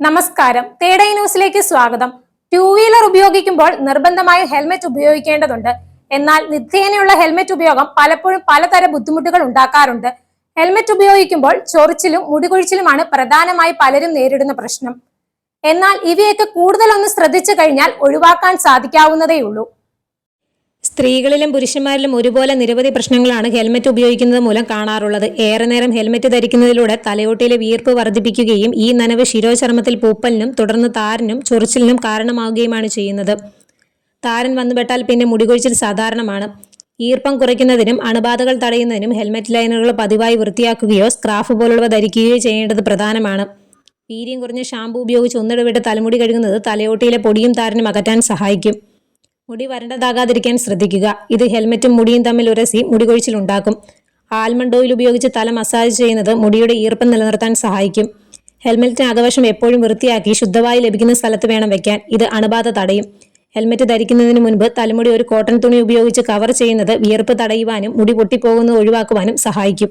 നമസ്കാരം. തേടൈ ന്യൂസിലേക്ക് സ്വാഗതം. ടു വീലർ ഉപയോഗിക്കുമ്പോൾ നിർബന്ധമായും ഹെൽമെറ്റ് ഉപയോഗിക്കേണ്ടതുണ്ട്. എന്നാൽ നിത്യേനയുള്ള ഹെൽമെറ്റ് ഉപയോഗം പലപ്പോഴും പലതരം ബുദ്ധിമുട്ടുകൾ ഉണ്ടാക്കാറുണ്ട്. ഹെൽമെറ്റ് ഉപയോഗിക്കുമ്പോൾ ചൊറിച്ചിലും മുടികൊഴിച്ചിലുമാണ് പ്രധാനമായി പലരും നേരിടുന്ന പ്രശ്നം. എന്നാൽ ഇവയൊക്കെ കൂടുതലൊന്ന് ശ്രദ്ധിച്ചു കഴിഞ്ഞാൽ ഒഴിവാക്കാൻ സാധിക്കാവുന്നതേയുള്ളൂ. സ്ത്രീകളിലും പുരുഷന്മാരിലും ഒരുപോലെ നിരവധി പ്രശ്നങ്ങളാണ് ഹെൽമറ്റ് ഉപയോഗിക്കുന്നത് മൂലം കാണാറുള്ളത്. ഏറെ നേരം ഹെൽമറ്റ് ധരിക്കുന്നതിലൂടെ തലയോട്ടിയിലെ വീർപ്പ് വർദ്ധിപ്പിക്കുകയും ഈ നനവ് ശിരോചർമ്മത്തിൽ പൂപ്പലിനും തുടർന്ന് താരനും ചൊറിച്ചിലിനും കാരണമാവുകയുമാണ് ചെയ്യുന്നത്. താരൻ വന്നുപെട്ടാൽ പിന്നെ മുടികൊഴിച്ചിൽ സാധാരണമാണ്. ഈർപ്പം കുറയ്ക്കുന്നതിനും അണുബാധകൾ തടയുന്നതിനും ഹെൽമറ്റ് ലൈനറുകൾ പതിവായി വൃത്തിയാക്കുകയോ സ്ക്രാഫ് പോലുള്ളവ ധരിക്കുകയോ ചെയ്യേണ്ടത് പ്രധാനമാണ്. വീര്യം കുറഞ്ഞ ഷാമ്പു ഉപയോഗിച്ച് ഒന്നിടവിട്ട് തലമുടി കഴുകുന്നത് തലയോട്ടിയിലെ പൊടിയും താരനും അകറ്റാൻ സഹായിക്കും. മുടി വരണ്ടതാകാതിരിക്കാൻ ശ്രദ്ധിക്കുക. ഇത് ഹെൽമെറ്റും മുടിയും തമ്മിൽ ഉരസി മുടി കൊഴിച്ചിലുണ്ടാക്കും ആൽമണ്ട് ഓയിൽ ഉപയോഗിച്ച് തല മസാജ് ചെയ്യുന്നത് മുടിയുടെ ഈർപ്പം നിലനിർത്താൻ സഹായിക്കും. ഹെൽമെറ്റിന് അകവശം എപ്പോഴും വൃത്തിയാക്കി ശുദ്ധവായു ലഭിക്കുന്ന സ്ഥലത്ത് വേണം വെക്കാൻ. ഇത് അണുബാധ തടയും. ഹെൽമെറ്റ് ധരിക്കുന്നതിന് മുൻപ് തലമുടി ഒരു കോട്ടൺ തുണി ഉപയോഗിച്ച് കവർ ചെയ്യുന്നത് വിയർപ്പ് തടയുവാനും മുടി പൊട്ടിപ്പോകുന്നത് ഒഴിവാക്കുവാനും സഹായിക്കും.